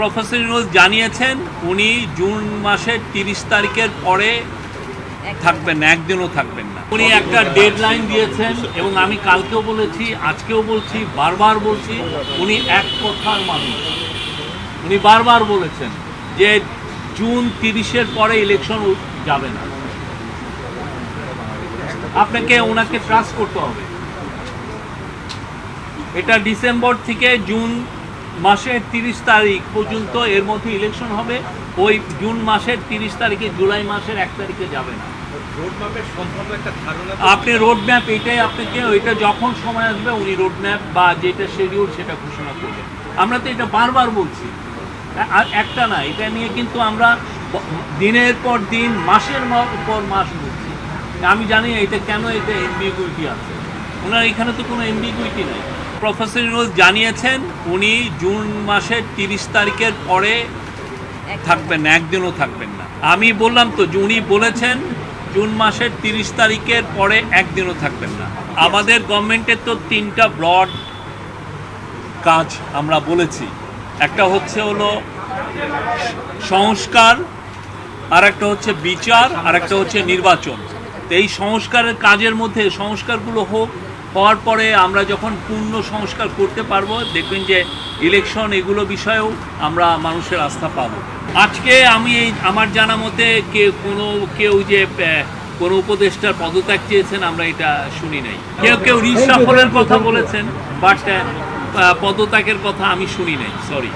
Professor Yunus জানিয়েছেন উনি June মাসের তিরিশ তারিখের পরে থাকবেন না একদিনও থাকবেন না। উনি একটা ডেডলাইন দিয়েছেন এবং আমি কালকেও বলেছি আজকেও বলছি বারবার বলছি উনি এক কথার মানুষ। উনি বারবার বলেছেন যে জুন তিরিশের পরে ইলেকশন যাবে না। আপনাকে ওনাকে ট্রাস্ট করতে হবে। এটা ডিসেম্বর থেকে জুন মাসের তিরিশ তারিখ পর্যন্ত এর মধ্যে ইলেকশন হবে। ওই জুন মাসের তিরিশ তারিখে জুলাই মাসের এক তারিখে যাবে না। আপনি রোড ম্যাপ এটাই আপনাকে ওইটা যখন সময় আসবে উনি রোড ম্যাপ বা যেটা শিডিউল সেটা ঘোষণা করবেন। আমরা তো এটা বারবার বলছি। আর একটা না এটা নিয়ে কিন্তু আমরা দিনের পর দিন মাসের পর মাস বলছি। আমি জানি এটা কেন এটা এমবিগুইটি আছে। ওনার এখানে তো কোনো এমবিগুইটি নেই। প্রফেসর ইউনুস জানিয়েছেন, উনি জুন মাসের তিরিশ তারিখের পরে থাকবেন একদিনও থাকবেন না। আমি বললাম তো, যে উনি বলেছেন জুন মাসের তিরিশ তারিখের পরে একদিনও থাকবেন না। আমাদের গভর্নমেন্টের তো তিনটা ব্রড কাজ আমরা বলেছি। একটা হচ্ছে হলো সংস্কার আর একটা হচ্ছে বিচার আর একটা হচ্ছে নির্বাচন। তো এই সংস্কারের কাজের মধ্যে সংস্কারগুলো হোক হওয়ার পরে আমরা যখন পূর্ণ সংস্কার করতে পারব দেখবেন যে ইলেকশন এগুলো বিষয়েও আমরা মানুষের আস্থা পাবো। আজকে আমি এই আমার জানা মতে কে কোনো কেউ যে আহ, কোনো উপদেষ্টার পদত্যাগ চেয়েছেন আমরা এটা শুনি নাই। কেউ কেউ রিসাফলের কথা বলেছেন বাট পদত্যাগের কথা আমি শুনি নাই সরি।